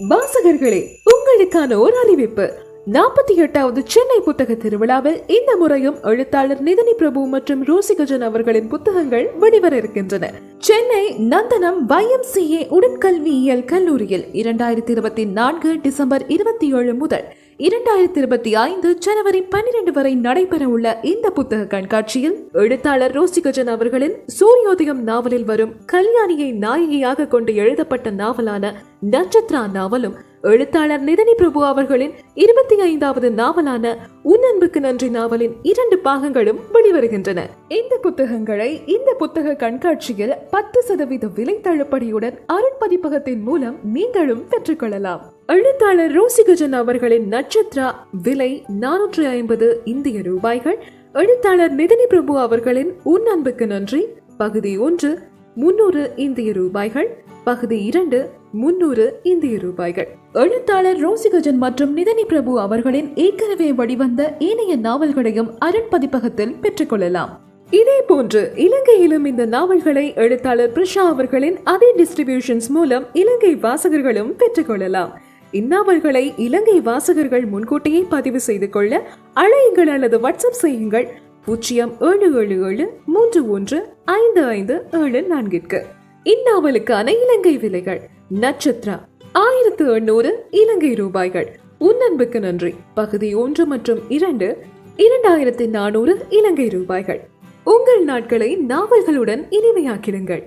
வாசகர்களே உங்களுக்கான ஒரு அறிவிப்பு நாற்பத்தி எட்டாவது சென்னை புத்தக திருவிழாவில் இந்த முறையும் எழுத்தாளர் நிதினி பிரபு மற்றும் ரோசிகஜன் அவர்களின் புத்தகங்கள் வெளிவர இருக்கின்றன. சென்னை நந்தனம் YMCA உடற்கல்வியியல் கல்லூரியில் இரண்டாயிரத்தி இருபத்தி நான்கு டிசம்பர் இருபத்தி ஏழு முதல் இரண்டாயிரத்தி இருபத்தி ஐந்து ஜனவரி பன்னிரண்டு வரை நடைபெற உள்ள இந்த புத்தக கண்காட்சியில் எழுத்தாளர் ரோசிகஜன் அவர்களின் சூரியோதயம் நாவலில் வரும் கல்யாணியை நாயகியாக கொண்டு எழுதப்பட்ட நாவலான நட்சத்திரா நாவலும் எழுத்தாளர் நிதனி பிரபு அவர்களின் இருபத்தி ஐந்தாவது நாவலான உன் அன்புக்கு நன்றி நாவலின் இரண்டு பாகங்களும் வெளிவருகின்றன. இந்த புத்தகங்களை இந்த புத்தக கண்காட்சியில் பத்து சதவீத விலை தள்ளுபடியுடன் அருட்பதிப்பகத்தின் மூலம் நீங்களும் பெற்றுக்கொள்ளலாம். எழுத்தாளர் ரோசிகஜன் அவர்களின் நட்சத்திரா விலை நானூற்றி ஐம்பது இந்திய ரூபாய்கள். எழுத்தாளர் நிதினி பிரபு அவர்களின் உன் அன்புக்கு நன்றி பகுதி ஒன்று முன்னூறு இந்திய ரூபாய்கள் பகுதி இரண்டு முன்னூறு இந்திய ரூபாய்கள். எழுத்தாளர் ரோசிகஜன் மற்றும் நிதனி பிரபு அவர்களின் ஏற்கனவே வழிவந்த ஏனைய நாவல்களையும் அரண் பதிப்பகத்தில் பெற்றுக்கொள்ளலாம் இதே போன்று இலங்கையிலும் இந்த நாவல்களை எழுத்தாளர் பிரிஷா அவர்களின் அதே டிஸ்ட்ரிபியூஷன்ஸ் மூலம் இலங்கை வாசகர்களும் பெற்றுக்கொள்ளலாம் இந்நாவல்களை இலங்கை வாசகர்கள் முன்கூட்டியே பதிவு செய்து கொள்ள அழையுங்கள் அல்லது வாட்ஸ்அப் செய்யுங்கள். பூஜ்ஜியம் ஏழு ஏழு ஏழு மூன்று ஒன்று ஐந்து ஐந்து ஏழு நான்கிற்கு. இந்நாவலுக்கான இலங்கை விலைகள். நட்சத்திரம் ஆயிரத்து எண்ணூறு இலங்கை ரூபாய்கள். உன்னன்புக்கு நன்றி. பகுதி ஒன்று மற்றும் இரண்டு இரண்டாயிரத்தி நானூறு இலங்கை ரூபாய்கள். உங்கள் நாட்களை நாவல்களுடன் இனிமையாக்கிடுங்கள்.